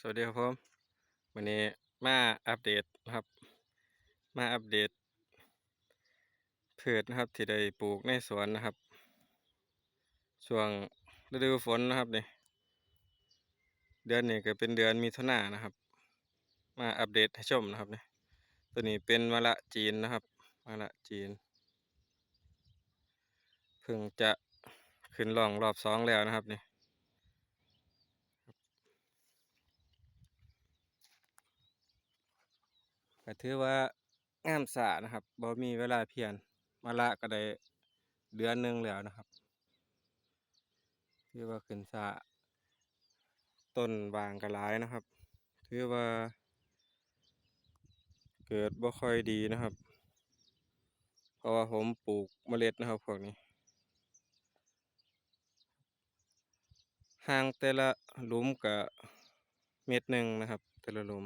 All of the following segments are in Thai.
สวัสดีครับผมวันนี้มาอัปเดตนะครับ มาอัปเดตพืชนะครับที่ได้ปลูกในสวนนะครับ ช่วงฤดูฝนนะครับนี่เดือนนี้ก็เป็นเดือนมิถุนายนนะครับ มาอัปเดตให้ชมนะครับนี่ตัวนี้เป็นมะละจีนนะครับมะละจีนเพิ่งจะขึ้นร่องรอบสองแล้วนะครับนี่ ก็ถือว่างามสานะครับบ่มีเวลาเพียนมาละก็ได้เดือนหนึ่งแล้วนะครับถือว่าขึ้นสาต้นบางก็หลายนะครับถือว่า เกิดบ่ค่อยดีนะครับ เพราะว่าผมปลูกเมล็ดนะครับพวกนี้ห่างแต่ละหลุมก็เม็ดหนึ่งนะครับ แต่ละหลุม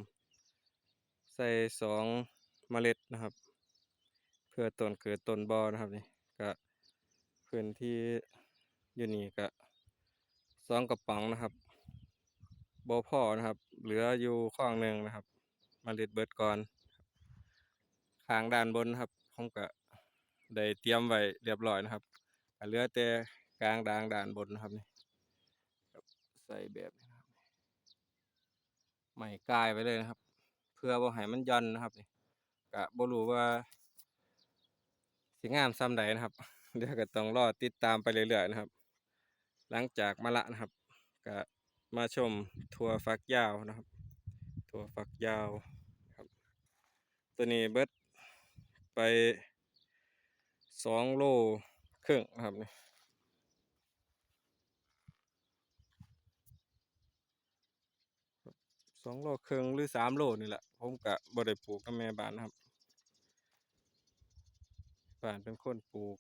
ส่สองเมล็ดนะครับ เพื่อต้นเกิดต้นบอนะครับนี่ก็พื้นที่อยู่นี่ก็สองกระป๋องนะครับบอพ่อนะครับ เหลืออยู่ข้องหนึ่งนะครับเมล็ดเบิดก่อนข้างด้านบนนะครับผมก็ได้เตรียมไว้เรียบร้อยนะครับเหลือแต่กลางด่างด้านบนนะครับนี่ใส่แบบนี้นะครับไม่กายไว้เลยนะครับ พื่อบ่ให้มันย่อนนะครับนี่ก็บ่รู้ว่าสิงามซ้ำใดนะครับ เดี๋ยวก็ต้องรอติดตามไปเรื่อยๆนะครับ หลังจากมะละนะครับก็มาชมถั่วฟักยาวนะครับถั่วฟักยาวครับ ตัวนี้เบิดไปสองโลครึ่งนะครับนี่ สองโลเครึ่งหรือสามโลนี่แหละผมกะบ่ได้ปลูกกับแม่บ้านนะครับบ้านเป็นคนปลูก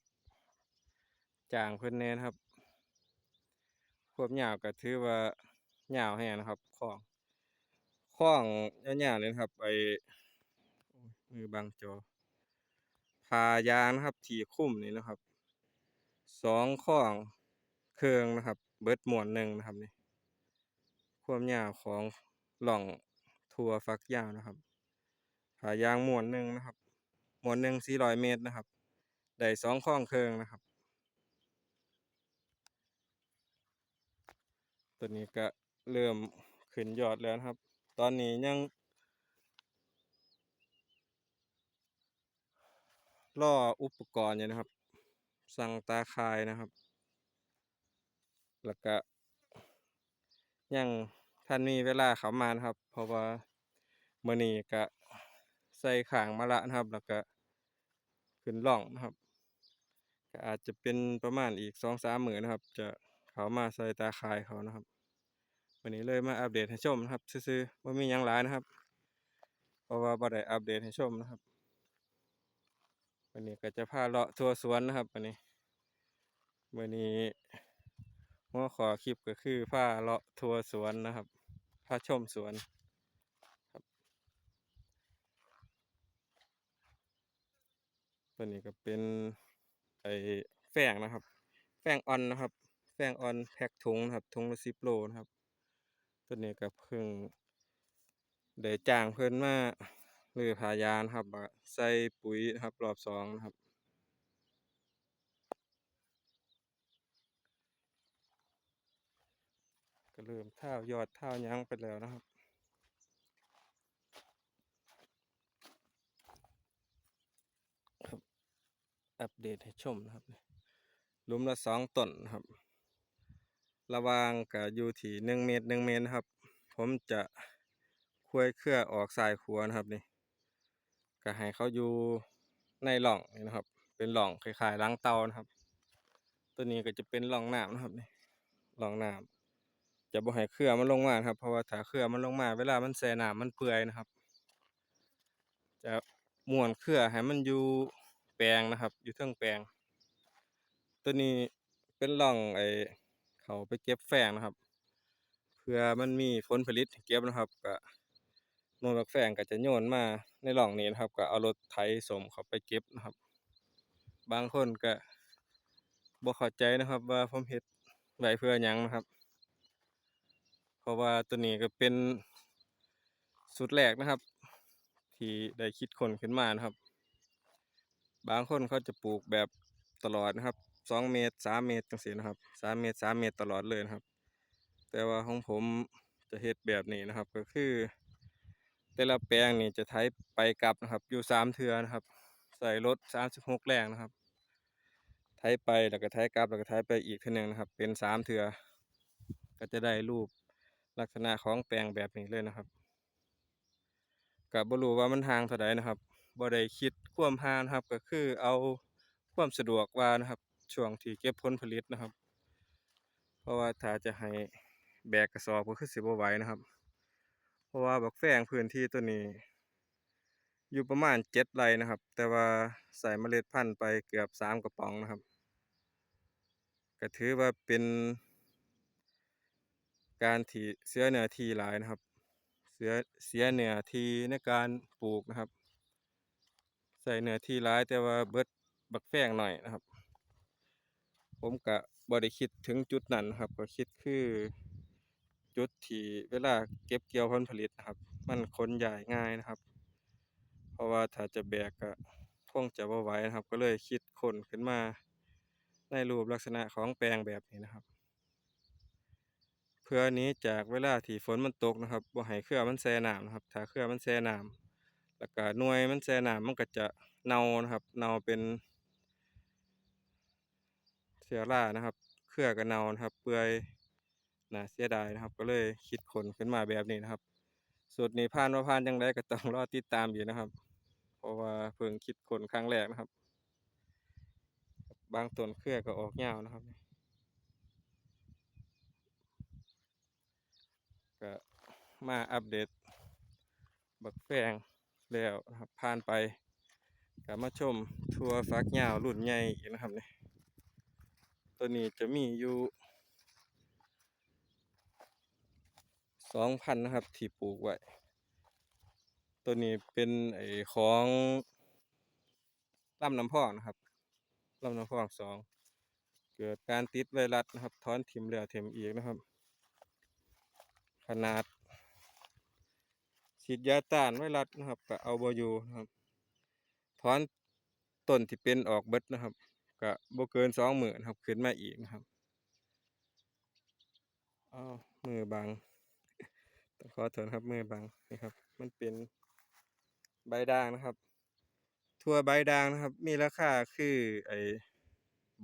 จางเพิ่นแน่นครับควบหยาวก็ถือว่าหยาวแฮงนะครับคล้องคล้องยาวๆเลยครับไอมือบังจอพายางนะครับที่คุ้มนี่นะครับสองข้องเครื่องนะครับ เบิดหมวนหนึ่งนะครับนี่ความยาวของ หล่องทั่วฟักยาวนะครับพายางหมวนหนึ่งนะครับ หมวนหนึ่งสี่ร้อยเมตรนะครับ ได้สองข้องเครื่องนะครับ ตัวนี้ก็เริ่มขึ้นยอดแล้วนะครับ ตอนนี้ยังรออุปกรณ์อยู่นะครับ สั่งตาข่ายนะครับ แล้วก็ยัง ท่านมีเวลาเขามานะครับ เพราะว่ามือนี้ก็ใส่ขางมาละนะครับ แล้วก็ขึ้นร่องนะครับ ก็อาจจะเป็นประมาณอีกสองสามหมื้อนะครับ จะเขามาใส่ตาข่ายเขานะครับวันนี้เลยมาอัปเดตให้ชมนะครับ ซื่อๆว่ามียังหลายนะครับ เพราะว่าบ่ได้อัปเดตให้ชมนะครับวันนี้ก็จะพาเลาะทัวสวนนะครับวันนี้วันนี้หัวขอคลิปก็คือพาเลาะทัวสวนนะครับาชมสวนครับตัวนี้ก็เป็นไอ้แฝงนะครับ แฝงออนนะครับ แฝงออนแพ็คถุงนะครับถุงละสิบโลนะครับ ตัวนี้ก็เพิ่งได้จ้างเพิ่นมาหรือพายานครับใส่ปุ๋ยครับรอบสองนะครับ ก็เริ่มเท่ายอดเท่ายั้งไปแล้วนะครับครับอัปเดตให้ชมนะครับลุมละสองต้นนะครับ ระวางกับอยู่ที่หนึ่งเมตรหนึ่งเมตรครับ ผมจะคุยเครือออกสายขัวนะครับนี่ก็ให้เขาอยู่ในหล่องนี่นะครับ เป็นหล่องคล้ายๆล้างเตานะครับ ตัวนี้ก็จะเป็นหล่องน้ำนะครับนี่หล่องน้ำ จะบ่ให้เครือมันลงมาครับ เพราะว่าถ้าเครือมันลงมา เวลามันแช่น้ำมันเปื่อยนะครับ จะม้วนเครือให้มันอยู่แปลงนะครับ อยู่เทิงแปลง ตัวนี้เป็นหล่องไอเขาไปเก็บแฝงนะครับ เพื่อมันมีผลผลิตเก็บนะครับก็น่วยบักแฝงก็จะโยนมาในหล่องนี้นะครับก็เอารถไถสมเขาไปเก็บนะครับ บางคนก็บ่เข้าใจนะครับ ว่าผมเฮ็ดไว้เพื่อยังนะครับ ราะว่าตัวนี้ก็เป็นสุดแรกนะครับ ที่ได้คิดค้นขึ้นมานะครับ บางคนเขาจะปลูกแบบตลอดนะครับสองเมตรสามเมตรจังซี่นะครับสามเมตรสามเมตรตลอดเลยนะครับ แต่ว่าของผมจะเฮ็ดแบบนี้นะครับก็คือ แต่ละแปลงนี่จะไถไปกลับนะครับ อยู่สามเทื่อนะครับ ใส่รถสามสิบหกแรงนะครับไถไปแล้วก็ไถกลับแล้วก็ไถไปอีกเทื่อหนึงนะครับ เป็นสามเทื่อก็จะได้รูป ลักษณะของแปลงแบบนี้เลยนะครับก็บ่รู้ว่ามันห่างเท่าใดนะครับบ่ได้คิดความห่างนะครับก็คือเอาความสะดวกว่านะครับช่วงที่เก็บผลผลิตนะครับ เพราะว่าถ้าจะให้แบกกระสอบก็คือสิบ่ไหวนะครับ เพราะว่าบักแฟงพื้นที่ตัวนี้ อยู่ประมาณเจ็ดไร่นะครับ แต่ว่าใส่เมล็ดพันธุ์ไปเกือบสามกระป๋องนะครับก็ถือว่าเป็น การที่เสียเนื้อทีหลายนะครับ เสียเสียเนื้อทีในการปลูกนะครับ ใส่เนื้อทีหลายแต่ว่าเบิดบักแฟงหน่อยนะครับ ผมก็บ่ได้คิดถึงจุดนั้นนะครับก็คิดคือจุดที่เวลาเก็บเกี่ยวผลผลิตนะครับ มันขนย้ายง่ายนะครับ เพราะว่าถ้าจะแบกก็คงจะบ่ไหวนะครับ ก็เลยคิดคนขึ้นมาในรูปลักษณะของแปลงแบบนี้นะครับ พื่อนี้จากเวลาที่ฝนมันตกนะครับบ่ให้เครือมันแช่น้ำนะครับ ถ้าเครือมันแช่น้ำแล้วก็หน่วยมันแช่น้ำมันก็จะเน่านะครับ เน่าเป็นเชื้อรานะครับ เครือก็เน่านะครับ เปื่อยน่าเสียดายนะครับ ก็เลยคิดคนขึ้นมาแบบนี้นะครับสูตรนี้ผ่านบ่าผ่านจั่งใดก็ต้องรอติดตามอยู่นะครับ เพราะว่าเพิ่งคิดคนครั้งแรกนะครับ บางต้นเครือก็ออกยาวนะครับ ก็มาอัปเดต บักแฟงแล้วนะครับผ่านไปก็มาชมทั่วฝักยาวรุ่นใหญ่อีกนะครับนี่ตัวนี้จะมีอยู่สองพันนะครับ ที่ปลูกไว้ ตัวนี้เป็นไอของลำน้ำพองนะครับลำน้ำพองสองเกิดการติดไวรัสนะครับ ถอนทิมแล้วทิ่มอีกนะครับ ขนาดฉีดยาต้านไวรัสนะครับก็เอาบ่อยู่นะครับถอนต้นที่เป็นออกเบิดนะครับก็บ่เกินสองมื้อนะครับขึ้นมาอีกนะครับอ้าวมือบังต้องขอโทษครับมือบังนี่ครับ มันเป็นใบด่างนะครับ ทั่วใบด่างนะครับ มีราคาคือไอ้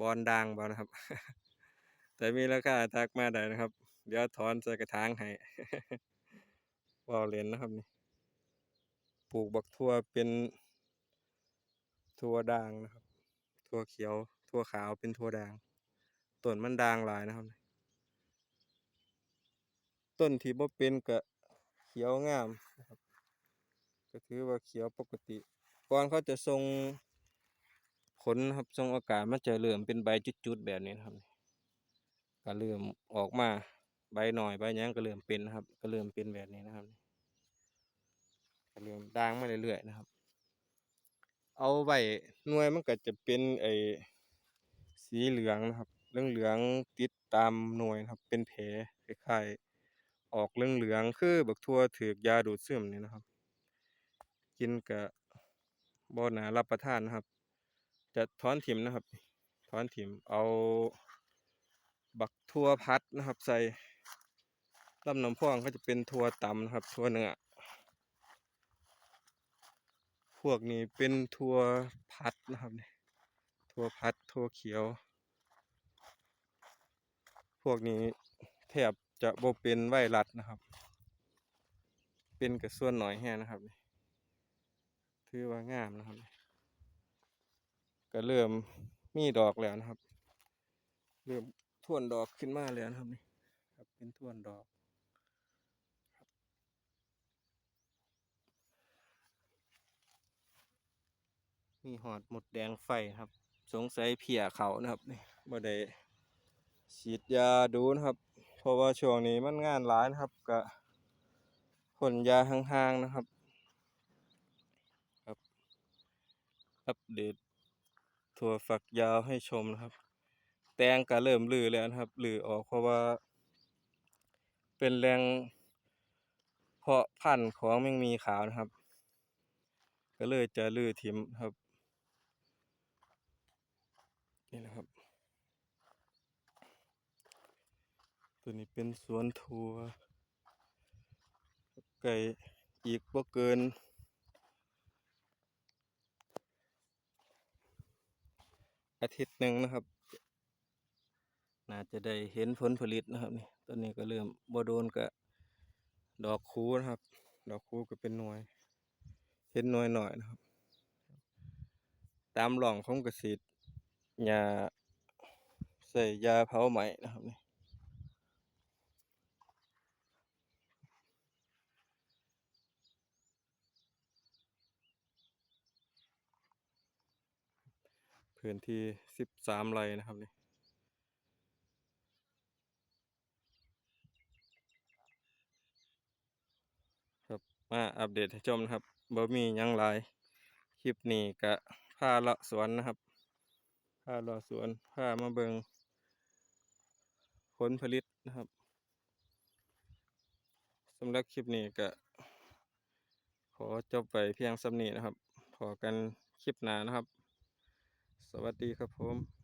บอนด่างบ่นะครับ แต่มีราคาทักมาได้นะครับ เดี๋ยวถอนใส่กระถางให้ว้าเล่นนะครับนี่ปลูกบักทั่วเป็นทั่วด่างนะครับทั่วเขียวทั่วขาวเป็นทั่วด่างต้นมันด่างหลายนะครับ ต้นที่บ่เป็นก็เขียวงามนะครับก็ถือว่าเขียวปกติก่อนเขาจะส่งผลนะครับส่งอากาศมันจะเริ่มเป็นใบจุดๆแบบนี้นะครับก็เริ่มออกมา ใบหน่อยใบยังก็เริ่มเป็นนะครับ ก็เริ่มเป็นแบบนี้นะครับก็เริ่มด่างมาเรื่อยๆนะครับ เอาไว้หน่วยมันก็จะเป็นไอ้สีเหลืองนะครับเรืองเหลืองติดตามหน่วยนะครับ เป็นแผลคล้ายๆออกเรืองเหลืองคือบักทั่วถูกยาดูดซึมนี่นะครับ กินก็บ่น่ารับประทานนะครับ จะถอนถิ้มนะครับถอนถิ้มเอาบักทั่วพัดนะครับ ใส่ ลำน้ำพองก็จะเป็นทั่วตำนะครับ ทั่วเนื้อพวกนี้เป็นทั่วพัดนะครับนี่ทั่วพัดทั่วเขียว พวกนี้แทบจะโบเป็นไวรัสนะครับ เป็นก็ส่วนหน้อยแฮงนะครับนี่ถือว่างามนะครับ ก็เริ่มมีดอกแล้วนะครับ เริ่มท่วนดอกขึ้นมาแล้วนะครับนี่ครับเป็นท่วนดอก มีหอดหมดแดงไฟครับ สงสัยเพียเขานะครับนี่บ่ได้ฉีดยาดูนะครับ เพราะว่าช่วงนี้มันงานหลายนะครับก็พ่นยาห่างๆนะครับครับ อัปเดตถั่วฝักยาวให้ชมนะครับ แตงก็เริ่มลือแล้วนะครับลือออกเพราะว่า เป็นแรงเพาะพันธุ์ของแมงมีขาวนะครับ ก็เลยจะลือทิมครับ นี่นะครับ ตัวนี้เป็นสวนทัวไก่อีกบ่เกินอาทิตย์หนึ่งนะครับ น่าจะได้เห็นผลผลิตนะครับนี่ตอนนี้ก็เริ่มบ่โดนกับดอกคูนะครับ ดอกคูก็เป็นหน่วย เห็นหน่วยหน่อยนะครับ ตามหล่องของเกษตร ยาใส่ยาเผาไหมนะครับนี่พื้นที่สิบสามไร่นะครับนี่ครับมาอัปเดตให้ชมนะครับบ่มียังหลาย คลิปนี้ก็พาละสวนนะครับ ผ้าเลาะสวนผ้ามาเบิงผลผลิตนะครับสำหรับคลิปนี้ก็ขอจบไปเพียงสำนีนะครับ พอกันคลิปหน้านะครับ สวัสดีครับผม